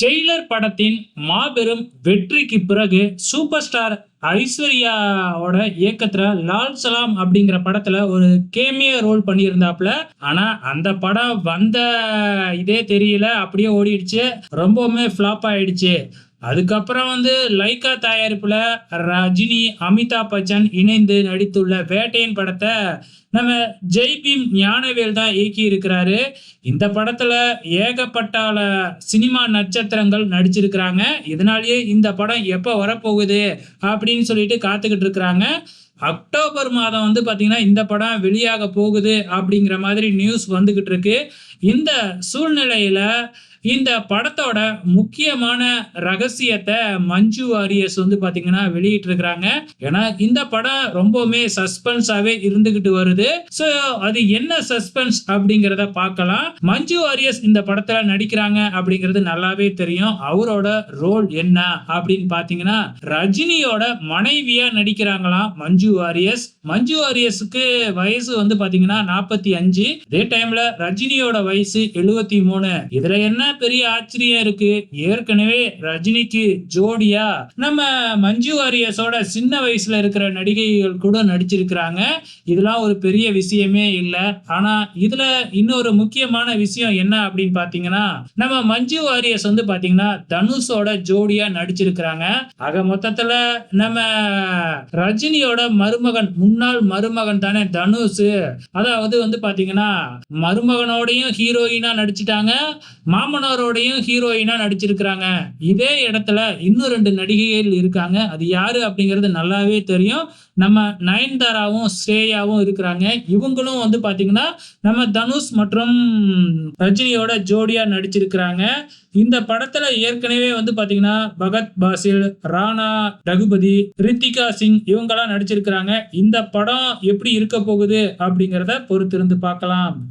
Jailer படத்தின் மாபெரும் வெற்றிக்கு பிறகு சூப்பர் ஸ்டார் ஐஸ்வர்யாவோட இயக்கத்துல லால் சலாம் அப்படிங்கிற படத்துல ஒரு கேமிய ரோல் பண்ணியிருந்தாப்புல. ஆனா அந்த படம் வந்த இதே தெரியல அப்படியே ஓடிடுச்சு. ரொம்பவுமே ஃப்ளாப் ஆயிடுச்சு. அதுக்கப்புறம் வந்து லைக்கா தயாரிப்பில் ரஜினி அமிதாப் பச்சன் இணைந்து நடித்துள்ள வேட்டையன் படத்தை நம்ம ஜெய்பீம் ஞானவேல் தான் இயக்கி இருக்கிறாரு இந்த படத்தில் ஏகப்பட்டால சினிமா நட்சத்திரங்கள் நடிச்சிருக்கிறாங்க. இதனாலேயே இந்த படம் எப்போ வரப்போகுது அப்படின்னு சொல்லிட்டு காத்துக்கிட்டு இருக்கிறாங்க. அக்டோபர் மாதம் வந்து பார்த்தீங்கன்னா இந்த படம் வெளியாக போகுது அப்படிங்கிற மாதிரி நியூஸ் வந்துக்கிட்டு இருக்கு. இந்த சூழ்நிலையில் இந்த படத்தோட முக்கியமான ரகசியத்தை மஞ்சு வாரியர்ஸ் வந்து பாத்தீங்கன்னா வெளியிட்டிருக்கிறாங்க. ஏன்னா இந்த படம் ரொம்பவுமே சஸ்பென்ஸாவே இருந்துகிட்டு வருது. ஸோ அது என்ன சஸ்பென்ஸ் அப்படிங்கிறத பார்க்கலாம். மஞ்சு வாரியர்ஸ் இந்த படத்துல நடிக்கிறாங்க அப்படிங்கிறது நல்லாவே தெரியும். அவரோட ரோல் என்ன அப்படின்னு பாத்தீங்கன்னா ரஜினியோட மனைவியா நடிக்கிறாங்களாம் மஞ்சு வாரியர்ஸ் மஞ்சு வாரியர்ஸுக்கு வயசு வந்து பாத்தீங்கன்னா நாற்பத்தி அஞ்சு. அதே டைம்ல ரஜினியோட வயசு எழுபத்தி மூணு. இதுல என்ன பெரிய ஆச்சரியம் இருக்கு. ஏற்கனவே ரஜினிக்கு ஜோடியா நம்ம மஞ்சு வாரியஸோட சின்ன வயசுல இருக்கிற நடிகைகள் கூட நடிச்சிருக்கிறாங்க. இதெல்லாம் ஒரு பெரிய விஷயமே இல்லை. ஆனா இதுல இன்னொரு முக்கியமான விஷயம் என்ன அப்படின்னு பாத்தீங்கன்னா நம்ம மஞ்சு வாரியஸ் வந்து பாத்தீங்கன்னா தனுஷோட ஜோடியா நடிச்சிருக்கிறாங்க. ஆக மொத்தத்துல நம்ம ரஜினியோட மருமகன் முன்னாள் மருமகன் தானே தனுஷ். அதாவது வந்து பாத்தீங்கன்னா மருமகனோடையும் ஹீரோயினா நடிச்சிட்டாங்க. மாமனாரோடையும் ஹீரோயினா நடிச்சிருக்கிறாங்க. இதே இடத்துல இன்னும் ரெண்டு நடிகைகள் இருக்காங்க. அது யாரு அப்படிங்கிறது நல்லாவே தெரியும். நம்ம நயன்தாராவும் ஸ்ரேயாவும் இருக்கிறாங்க. இவங்களும் வந்து பாத்தீங்கன்னா நம்ம தனுஷ் மற்றும் ரஜினியோட ஜோடியா நடிச்சிருக்கிறாங்க. இந்த படத்துல ஏற்கனவே வந்து பாத்தீங்கன்னா பகத் பாசில் ராணா ரகுபதி ரித்திகா சிங் இவங்கெல்லாம் நடிச்சிருக்கிறாங்க. இந்த படம் எப்படி இருக்க போகுது அப்படிங்கிறத பொறுத்திருந்து பார்க்கலாம்.